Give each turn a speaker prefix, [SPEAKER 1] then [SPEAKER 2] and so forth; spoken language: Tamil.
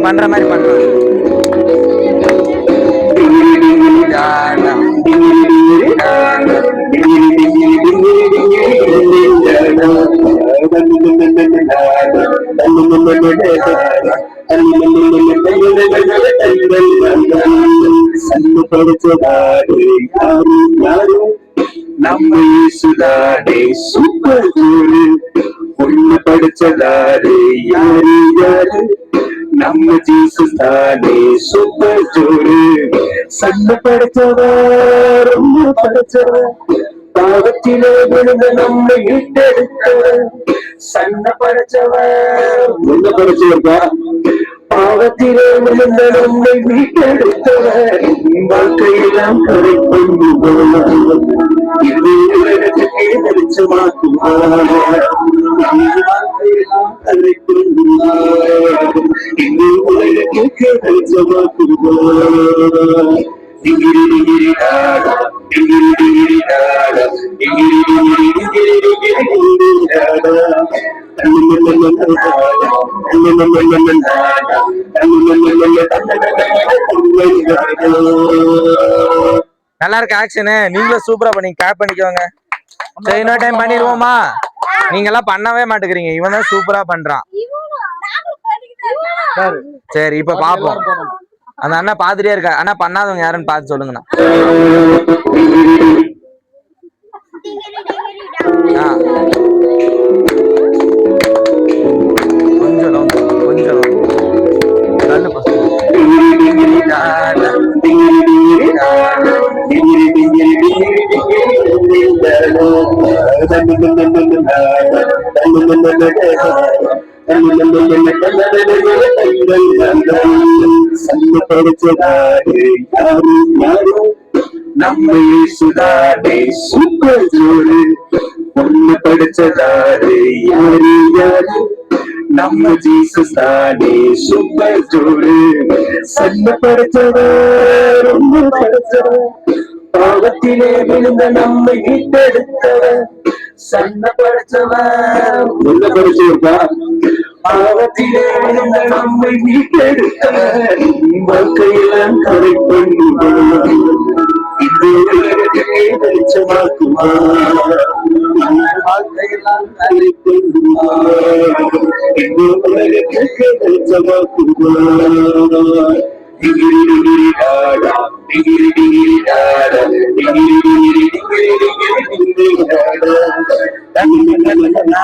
[SPEAKER 1] இவங்க பண்ற மாதிரி பண்றாங்க
[SPEAKER 2] நம்ம இயேசுதானே சூப்பர் ஜோரு ஒண்ணு படிச்சதாரு யாரு நம்ம ஜீசஸ் தானே சூப்பர் ஜோரு சண்டை படிச்சவர் ரொம்ப படிச்சவர் பாவத்திலே விழுந்த நம்மை மீட்டெடுத்தவர் சண்டை படைச்சவர் முன்ன படைச்சவர்ப்பா பாவத்திலே விழுந்த நம்மை மீட்டெடுத்தவர் வாழ்க்கையெல்லாம் கரை கொண்டு உலகத்துக்கே வெளிச்சமாக்குவார் வாழ்க்கையெல்லாம் கரை டிங்கிரி டிங்கிரி டிங்கிரி டிங்கிரி டிங்கிரி டிங்கிரி டிங்கிரி டிங்கிரி டிங்கிரி
[SPEAKER 1] நல்லா இருக்கு ஆக்ஷனு நீங்களும் சூப்பரா பண்ணி கேப் பண்ணிக்கோங்க. சரி இன்னொரு டைம் பண்ணிடுவோமா நீங்க எல்லாம் பண்ணவே மாட்டேங்கிறீங்க. இவன் தான் சூப்பரா பண்றான். சரி இப்ப பாப்போம். அந்த அண்ணா பாத்துட்டே இருக்கா அண்ணா பண்ணாதவங்க யாருன்னு பார்த்து சொல்லுங்கண்ணா. கொஞ்சம் கொஞ்சம்.
[SPEAKER 2] நம்ம இயேசுதானே சூப்பர் ஜோரு ஒண்ணு படிச்சதாரு யாரு யாரு? நம்ம ஜீசஸ் தானே சூப்பர் ஜோரு சண்டை படைச்சவர் ரொம்ப படைச்சவர் பாவத்திலே விழுந்த நம்மை மீட்டெடுத்தவர். சண்டை படைச்சவர் உள்ள படிச்சவர்ப்பா பாவத்திலே விழுந்த நம்மை மீட்டெடுத்தவர் வாழ்க்கையெல்லாம் கரை கொண்டு இது உலகத்தையே வெளிச்சமாக்குவார் வாழ்க்கையெல்லாம் கரை கொண்டு இது வெளிச்சமாக்குவார் டிகிரி டிகிரி டாடா டிகிரி டிகிரி டாடா டிகிரி டிகிரி டிகிரி டிகிரி டிகிரி டாடா தங்க